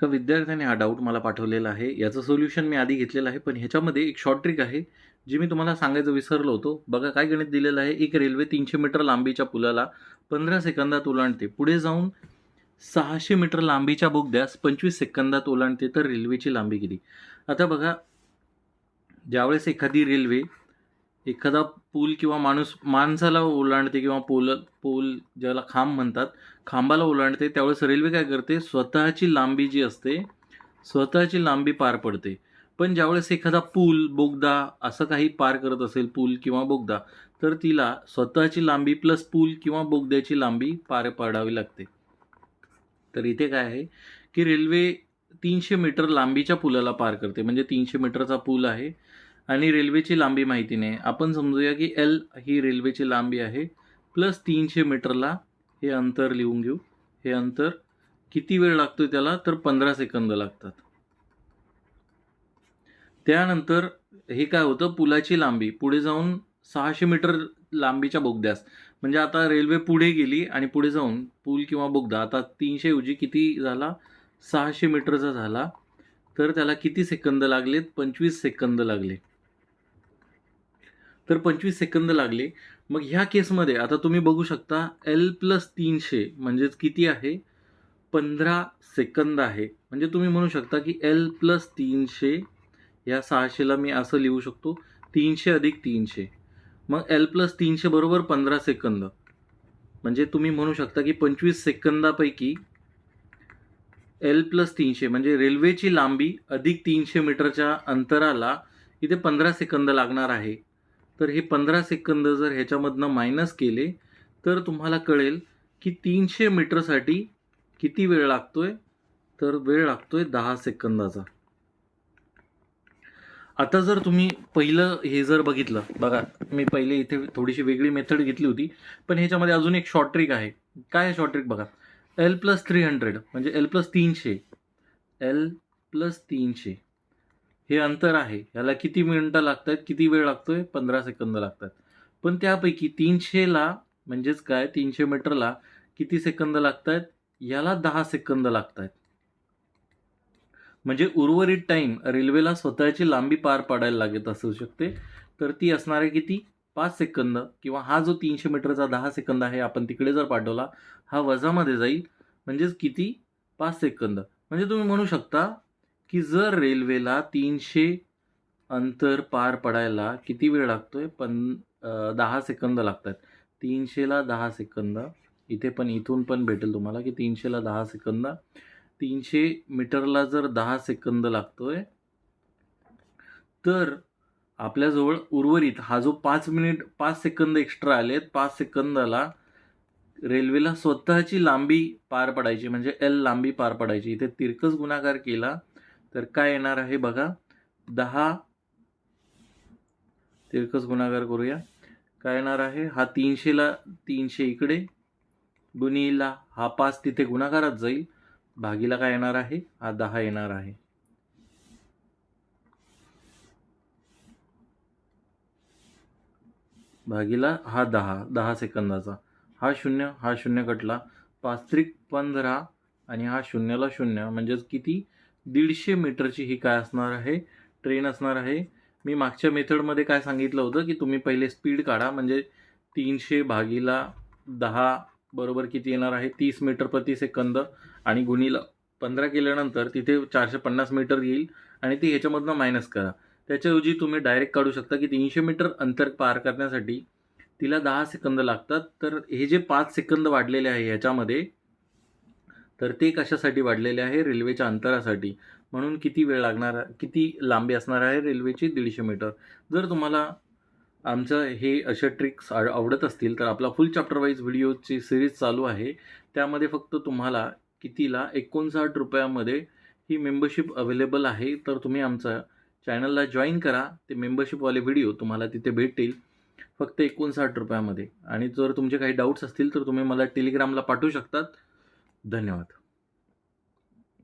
एका विद्यार्थ्याने हा डाऊट मला पाठवलेला आहे. याचं सोल्युशन मी आधी घेतलेलं आहे पण ह्याच्यामध्ये एक शॉर्ट ट्रिक आहे जी मी तुम्हाला सांगायचं विसरलो होतो. बघा काय गणित दिलेलं आहे? एक रेल्वे तीनशे मीटर लांबीच्या पुलाला पंधरा सेकंदात ओलांडते. पुढे जाऊन सहाशे मीटर लांबीच्या बोगद्यास पंचवीस सेकंदात ओलांडते तर रेल्वेची लांबी किती? आता बघा ज्यावेळेस एखादी रेल्वे एखादा पूल किंवा माणूस माणसाला ओलांडते किंवा पोल पोल ज्याला खांब म्हणतात खांबाला ओलांडते त्यावेळेस रेल्वे काय करते? स्वतःची लांबी जी असते स्वतःची लांबी पार पडते. पण ज्यावेळेस एखादा पूल बोगदा असं काही पार करत असेल पूल किंवा बोगदा तर तिला स्वतःची लांबी प्लस पूल किंवा बोगद्याची लांबी पार पाडावी लागते. तर इथे काय आहे की रेल्वे तीनशे मीटर लांबीच्या पुलाला पार करते. म्हणजे तीनशे मीटरचा पूल आहे. आणि रेल्वेची लांबी माहिती नाही आपण समजूया की एल ही रेल्वेची लांबी आहे. प्लस तीनशे मीटरला हे अंतर लिहून घेऊ. हे अंतर किती वेळ लागतो त्याला? तर पंधरा सेकंद लागतात. त्यानंतर हे काय होतं? पुलाची लांबी. पुढे जाऊन सहाशे मीटर लांबीच्या बोगद्यास. म्हणजे आता रेल्वे पुढे गेली आणि पुढे जाऊन पूल किंवा बोगदा. आता तीनशे ऐवजी किती झाला? सहाशे मीटरचा झाला. तर त्याला किती सेकंद लागलेत? पंचवीस सेकंद लागले. तर पंचवीस सेकंद लागले. मग ह्या केसमध्ये आता तुम्ही बघू शकता एल प्लस तीनशे म्हणजेच किती आहे? पंधरा सेकंद आहे. म्हणजे तुम्ही म्हणू शकता की एल प्लस तीनशे या सहाशेला मी असं लिहू शकतो तीनशे अधिक तीनशे. मग एल प्लस तीनशे बरोबर पंधरा सेकंद. म्हणजे तुम्ही म्हणू शकता की पंचवीस सेकंदापैकी एल प्लस तीनशे म्हणजे रेल्वेची लांबी अधिक तीनशे मीटरच्या अंतराला इथे पंधरा सेकंद लागणार आहे. तर हे पंधरा सेकंद जर ह्याच्यामधनं मायनस केले तर तुम्हाला कळेल की तीनशे मीटरसाठी किती वेळ लागतो आहे तर वेळ लागतो आहे दहा सेकंदाचा. आता जर तुम्ही पहिलं हे जर बघितलं बघा मी पहिले इथे थोडीशी वेगळी मेथड घेतली होती पण ह्याच्यामध्ये अजून एक शॉर्ट ट्रिक आहे. काय आहे शॉर्ट ट्रिक बघा? एल प्लस थ्री हंड्रेड म्हणजे एल प्लस तीनशे. एल प्लस तीनशे. हे अंतर आहे. ह्याला किती मिनटं लागत आहेत किती वेळ लागतोय? पंधरा सेकंद लागतात. पण त्यापैकी तीनशेला म्हणजेच काय? तीनशे मीटरला किती सेकंद लागत आहेत याला दहा सेकंद लागत आहेत म्हणजे उर्वरित टाईम रेल्वेला स्वतःची लांबी पार पाडायला लागत असू शकते. तर ती असणार आहे किती? पाच सेकंद किंवा हा जो तीनशे मीटरचा दहा सेकंद आहे आपण तिकडे जर पाठवला हा वजामध्ये जाईल. म्हणजेच किती? पाच सेकंद. म्हणजे तुम्ही म्हणू शकता की जर रेल्वेला तीनशे अंतर पार पडायला किती वेळ लागतो आहे पण दहा सेकंद लागतात. तीनशेला दहा सेकंद. इथे पण इथून पण भेटेल तुम्हाला की तीनशेला दहा सेकंद. तीनशे मीटरला जर दहा सेकंद लागतो आहे तर आपल्याजवळ उर्वरित हा जो पाच मिनिट पाच सेकंद एक्स्ट्रा आलेत पाच सेकंदाला रेल्वेला स्वतःची लांबी पार पडायची म्हणजे एल लांबी पार पडायची. इथे तिरकस गुणाकार केला तर काय येणार आहे बघा. दहा. तिरकस गुणाकार करूया. काय येणार आहे? हा तीनशेला तीनशे इकडे. गुणीला हा पाच तिथे गुणाकारात जाईल. भागीला काय येणार आहे? हा दहा येणार आहे. भागीला हा दहा दहा सेकंदाचा. हा शून्य हा शून्य कटला. पाच त्रिक पंधरा आणि हा शून्याला शून्य म्हणजेच किती? दीडशे मीटरची ही काय असणार आहे ट्रेन असणार आहे. मी मागच्या मेथडमध्ये काय सांगितलं होतं की तुम्ही पहिले स्पीड काढा म्हणजे तीनशे भागीला दहा बरोबर किती येणार आहे? तीस मीटर प्रति सेकंद आणि गुणीला पंधरा केल्यानंतर तिथे चारशे पन्नास मीटर येईल आणि ती ह्याच्यामधनं मायनस करा. त्याच्याऐवजी तुम्ही डायरेक्ट काढू शकता की तीनशे मीटर अंतर पार करण्यासाठी तिला दहा सेकंद लागतात. तर हे जे पाच सेकंद वाढलेले आहे ह्याच्यामध्ये तर ते कशासाठी वाढलेले आहे? रेल्वेच्या अंतरासाठी. म्हणून किती वेळ लागणार किती लांबी असणार आहे रेल्वेची? दीडशे मीटर. जर तुम्हाला आमचं हे असे ट्रिक्स आव आवडत असतील तर आपला फुल चॅप्टरवाईज व्हिडिओची सिरीज चालू आहे. त्यामध्ये फक्त तुम्हाला कितीला? एकोणसाठ रुपयामध्ये ही मेंबरशिप अवेलेबल आहे. तर तुम्ही आमचा चॅनलला जॉईन करा. ते मेंबरशिपवाले व्हिडिओ तुम्हाला तिथे भेटतील. फक्त एकोणसाठ रुपयामध्ये. आणि जर तुमचे काही डाऊट्स असतील तर तुम्ही मला टेलिग्रामला पाठवू शकतात. донат.